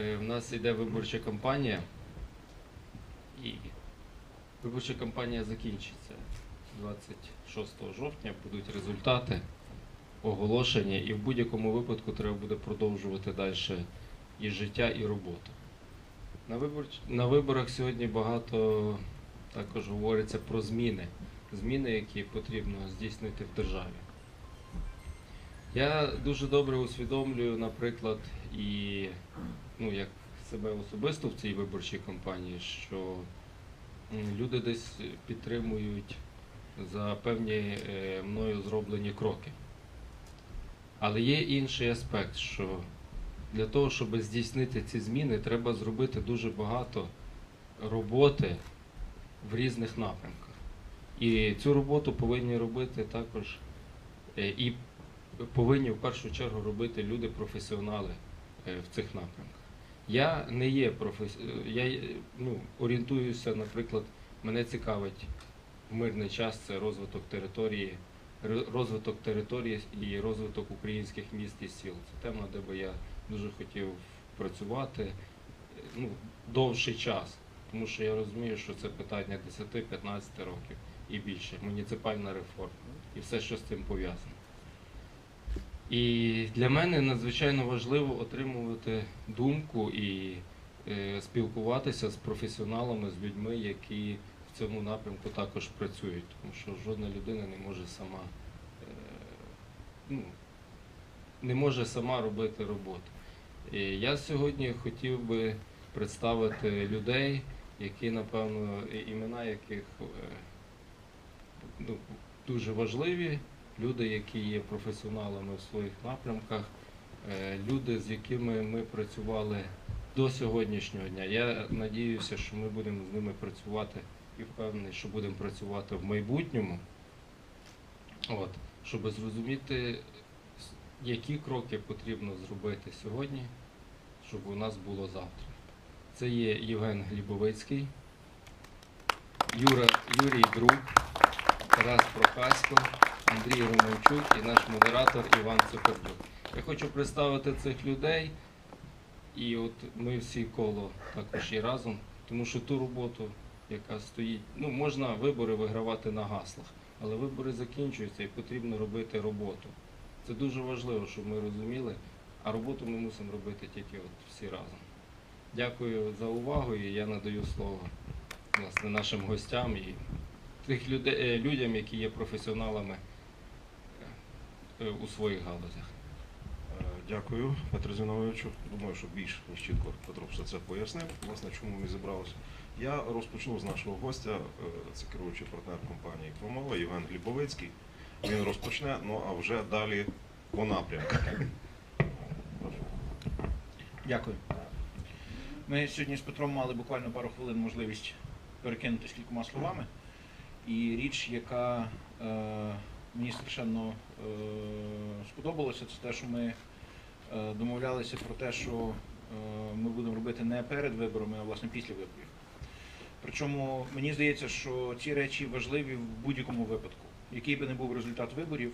е, в нас йде виборча кампанія, і виборча кампанія закінчиться 26 жовтня, будуть результати оголошення, і в будь-якому випадку треба буде продовжувати далі і життя, і роботу. На, вибор... на виборах сьогодні багато також говориться про зміни, зміни, які потрібно здійснити в державі. Я дуже добре усвідомлюю, наприклад, і ну, як себе особисто в цій виборчій кампанії, що люди десь підтримують за певні е, мною зроблені кроки. Але є інший аспект, що для того, щоб здійснити ці зміни, треба зробити дуже багато роботи в різних напрямках. І цю роботу повинні робити також е, і повинні в першу чергу робити люди-професіонали е, в цих напрямках. Я не є професі... я ну, орієнтуюся, наприклад, мене цікавить мирний час це розвиток території, розвиток території і розвиток українських міст і сіл. Це тема, де би я дуже хотів працювати ну, довший час, тому що я розумію, що це питання 10-15 років і більше, муніципальна реформа і все, що з цим пов'язано. І для мене надзвичайно важливо отримувати думку і е, спілкуватися з професіоналами, з людьми, які в цьому напрямку також працюють, тому що жодна людина не може сама е, ну, не може сама робити роботу. І я сьогодні хотів би представити людей, які, напевно, імена яких е, ну, дуже важливі, люди, які є професіоналами в своїх напрямках, е, люди, з якими ми працювали до сьогоднішнього дня. Я надіюся, що ми будемо з ними працювати і впевнений, що будемо працювати в майбутньому, От, щоб зрозуміти, які кроки потрібно зробити сьогодні, щоб у нас було завтра. Це є Євген Глібовицький, Юра, Юрій Друг, Тарас Прохасько, Андрій Романчук і наш модератор Іван Цукербюк. Я хочу представити цих людей, і от ми всі коло також є разом, тому що ту роботу, яка стоїть, ну можна вибори вигравати на гаслах, але вибори закінчуються і потрібно робити роботу. Це дуже важливо, щоб ми розуміли, а роботу ми мусимо робити тільки от всі разом. Дякую за увагу і я надаю слово власне, нашим гостям і тих людей, е, людям, які є професіоналами у своїх галузях. Е, Дякую, Петру Зіновичу. Думаю, що більш ніж чітко Петро все це пояснив. Власне, чому ми зібралися. Я розпочну з нашого гостя, е, це керуючий партнер компанії Промова Євген Глібовицький. Він розпочне, ну а вже далі по напрямках. Дякую. Ми сьогодні з Петром мали буквально пару хвилин можливість перекинутися кількома словами. І річ, яка е, мені страшенно е, сподобалася, це те, що ми е, домовлялися про те, що е, ми будемо робити не перед виборами, а власне після виборів. Причому мені здається, що ці речі важливі в будь-якому випадку. Який би не був результат виборів,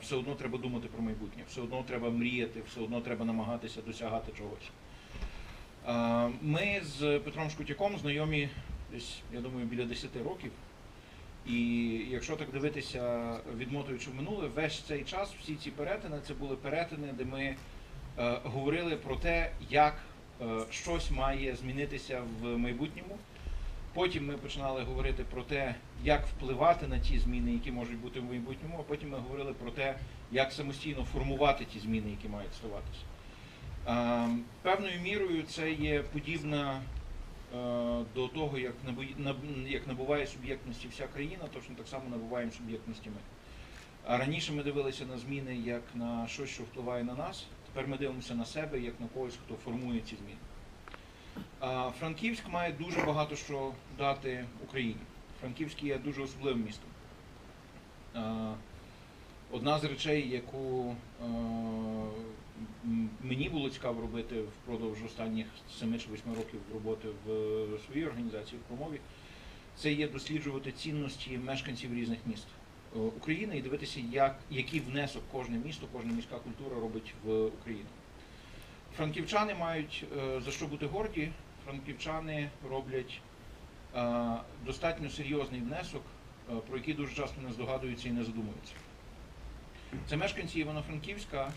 все одно треба думати про майбутнє, все одно треба мріяти, все одно треба намагатися досягати чогось. Ми з Петром Шкутяком знайомі десь, я думаю, біля 10 років. І якщо так дивитися, відмотуючи минуле, весь цей час, всі ці перетини, це були перетини, де ми е, говорили про те, як е, щось має змінитися в майбутньому. Потім ми починали говорити про те, як впливати на ті зміни, які можуть бути в майбутньому, а потім ми говорили про те, як самостійно формувати ті зміни, які мають ставатися. Е, Певною мірою це є подібна до того, як, як набуває суб'єктності вся країна, точно так само набуваємо суб'єктності ми. А раніше ми дивилися на зміни як на щось, що впливає на нас. Тепер ми дивимося на себе як на когось, хто формує ці зміни. А Франківськ має дуже багато що дати Україні. Франківськ є дуже особливим містом. Одна з речей, яку е, мені було цікаво робити впродовж останніх 7 чи 8 років роботи в своїй організації в промові, це є досліджувати цінності мешканців різних міст е, України і дивитися, як, який внесок кожне місто, кожна міська культура робить в Україну. Франківчани мають е, за що бути горді. Франківчани роблять е, достатньо серйозний внесок, е, про який дуже часто не здогадуються і не задумуються. Це мешканці Івано-Франківська,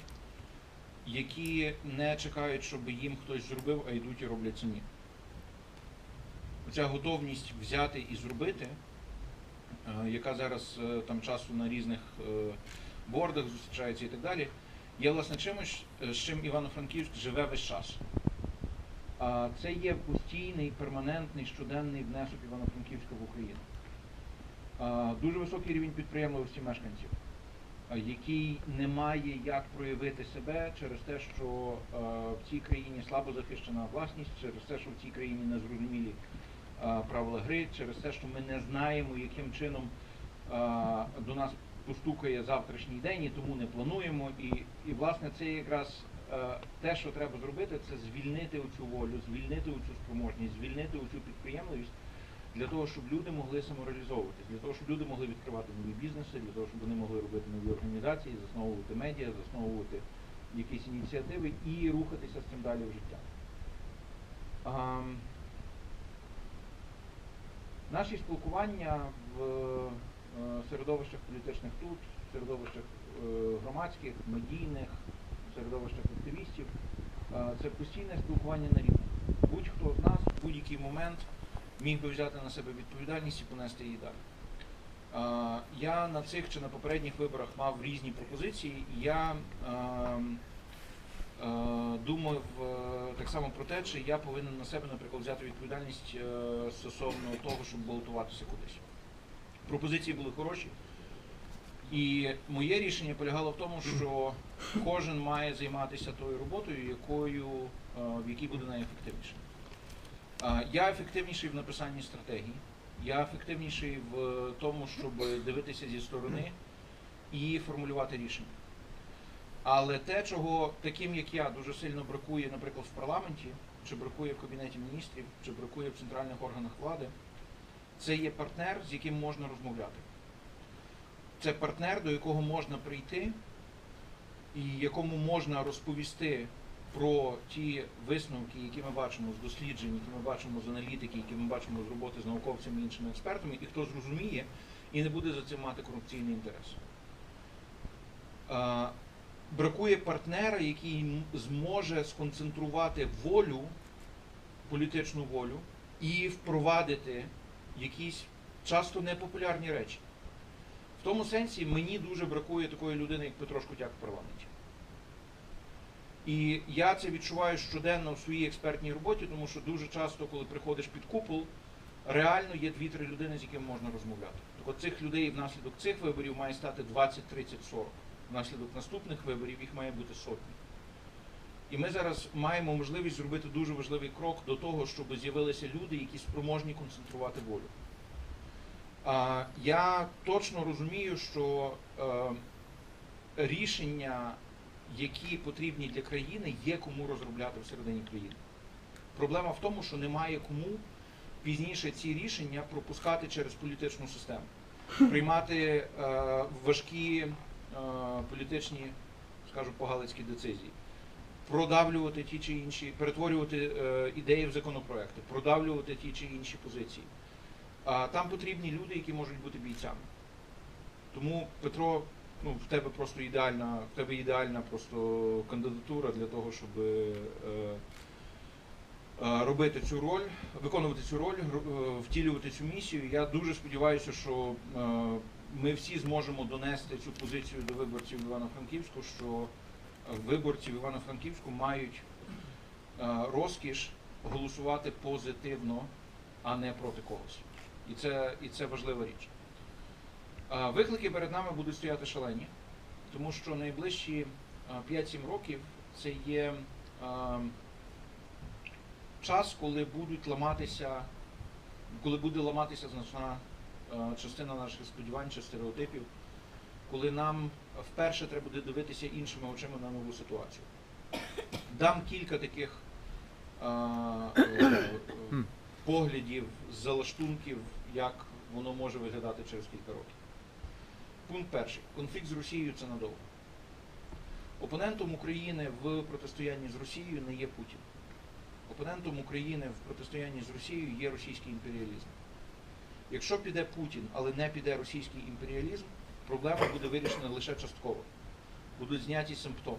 які не чекають, щоб їм хтось зробив, а йдуть і роблять самі. Оця готовність взяти і зробити, е, яка зараз е, там часу на різних е, бордах зустрічається і так далі, є власне чимось, з чим Івано-Франківськ живе весь час. А Це є постійний, перманентний, щоденний внесок Івано-Франківська в Україну. Дуже високий рівень підприємливості мешканців, який не має як проявити себе через те, що а, в цій країні слабо захищена власність, через те, що в цій країні незрозумілі а, правила гри, через те, що ми не знаємо, яким чином а, до нас постукає завтрашній день, і тому не плануємо. І, і власне, це якраз е, те, що треба зробити, це звільнити оцю волю, звільнити оцю спроможність, звільнити оцю підприємливість для того, щоб люди могли самореалізовуватись, для того, щоб люди могли відкривати нові бізнеси, для того, щоб вони могли робити нові організації, засновувати медіа, засновувати якісь ініціативи і рухатися з цим далі в життя. Ам, Наші спілкування в е, середовищах політичних тут, в середовищах е, громадських, медійних, в середовищах активістів е, це постійне спілкування на рівні. Будь-хто з нас в будь-який момент міг би взяти на себе відповідальність і понести її далі. Е, Я на цих чи на попередніх виборах мав різні пропозиції, і я ем, е, думав е, так само про те, чи я повинен на себе, наприклад, взяти відповідальність е, стосовно того, щоб балотуватися кудись. Пропозиції були хороші. І моє рішення полягало в тому, що кожен має займатися тою роботою, якою, е, в якій буде найефективніше. Я ефективніший в написанні стратегії, я ефективніший в тому, щоб дивитися зі сторони і формулювати рішення. Але те, чого таким, як я, дуже сильно бракує, наприклад, в парламенті, чи бракує в Кабінеті міністрів, чи бракує в центральних органах влади, це є партнер, з яким можна розмовляти. Це партнер, до якого можна прийти, і якому можна розповісти про ті висновки, які ми бачимо з досліджень, які ми бачимо з аналітики, які ми бачимо з роботи з науковцями і іншими експертами, і хто зрозуміє і не буде за цим мати корупційний інтерес. Бракує партнера, який зможе сконцентрувати волю, політичну волю, і впровадити якісь часто непопулярні речі. В тому сенсі мені дуже бракує такої людини, як Петро Шкутяк в парламенті. І я це відчуваю щоденно в своїй експертній роботі, тому що дуже часто, коли приходиш під купол, реально є дві-три людини, з якими можна розмовляти. Так от цих людей внаслідок цих виборів має стати 20, 30, 40. Внаслідок наступних виборів їх має бути сотні. І ми зараз маємо можливість зробити дуже важливий крок до того, щоб з'явилися люди, які спроможні концентрувати волю. Я точно розумію, що е, рішення, які потрібні для країни, є кому розробляти всередині країни. Проблема в тому, що немає кому пізніше ці рішення пропускати через політичну систему, приймати е, важкі е, політичні, скажу по-галицькі децизії, продавлювати ті чи інші, перетворювати е, ідеї в законопроекти, продавлювати ті чи інші позиції. А там потрібні люди, які можуть бути бійцями. Тому Петро, ну в тебе просто ідеальна, в тебе ідеальна просто кандидатура для того, щоб е, е, робити цю роль, виконувати цю роль, е, втілювати цю місію. Я дуже сподіваюся, що ми всі зможемо донести цю позицію до виборців Івано-Франківську, що виборці в Івано-Франківську мають розкіш голосувати позитивно, а не проти когось. І це, і це важлива річ. Виклики перед нами будуть стояти шалені, тому що найближчі 5-7 років це є час, коли будуть ламатися, коли буде ламатися значна частина наших сподівань чи стереотипів, коли нам вперше треба буде дивитися іншими очима на нову ситуацію. Дам кілька таких поглядів, залаштунків, як воно може виглядати через кілька років. Пункт перший. Конфлікт з Росією це надовго. Опонентом України в протистоянні з Росією не є Путін. Опонентом України в протистоянні з Росією є російський імперіалізм. Якщо піде Путін, але не піде російський імперіалізм, проблема буде вирішена лише частково. Будуть зняті симптоми.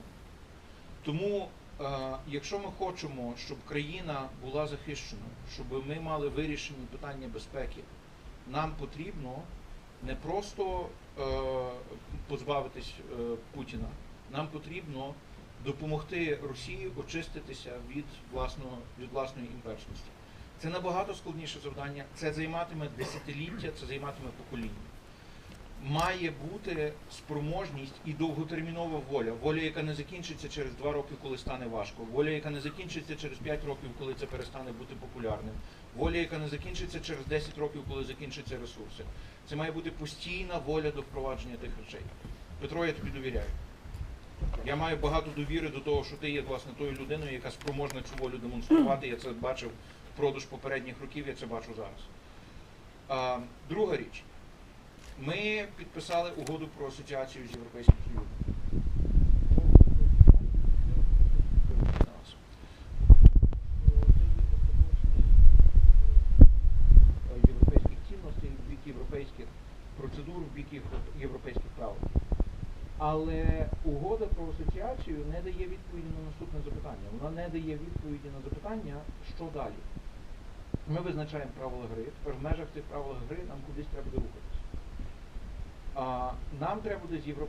Тому, е, якщо ми хочемо, щоб країна була захищена, щоб ми мали вирішені питання безпеки, нам потрібно не просто е, позбавитись е, Путіна, нам потрібно допомогти Росії очиститися від власного від власної імперськості. Це набагато складніше завдання. Це займатиме десятиліття, це займатиме покоління. Має бути спроможність і довготермінова воля. Воля, яка не закінчиться через два роки, коли стане важко. Воля, яка не закінчиться через 5 років, коли це перестане бути популярним. Воля, яка не закінчиться через 10 років, коли закінчаться ресурси. Це має бути постійна воля до впровадження тих речей. Петро, я тобі довіряю. Я маю багато довіри до того, що ти є власне тою людиною, яка спроможна цю волю демонструвати. Я це бачив впродовж попередніх років, я це бачу зараз. А, друга річ. Ми підписали угоду про асоціацію з Європейським Союзом. Європейських цінностей, в бік європейських процедур, в бік євро- європейських правил. Але угода про асоціацію не дає відповіді на наступне запитання. Вона не дає відповіді на запитання, що далі. Ми визначаємо правила гри, тепер в межах цих правил гри нам кудись треба рухатися. Нам треба буде з Європейським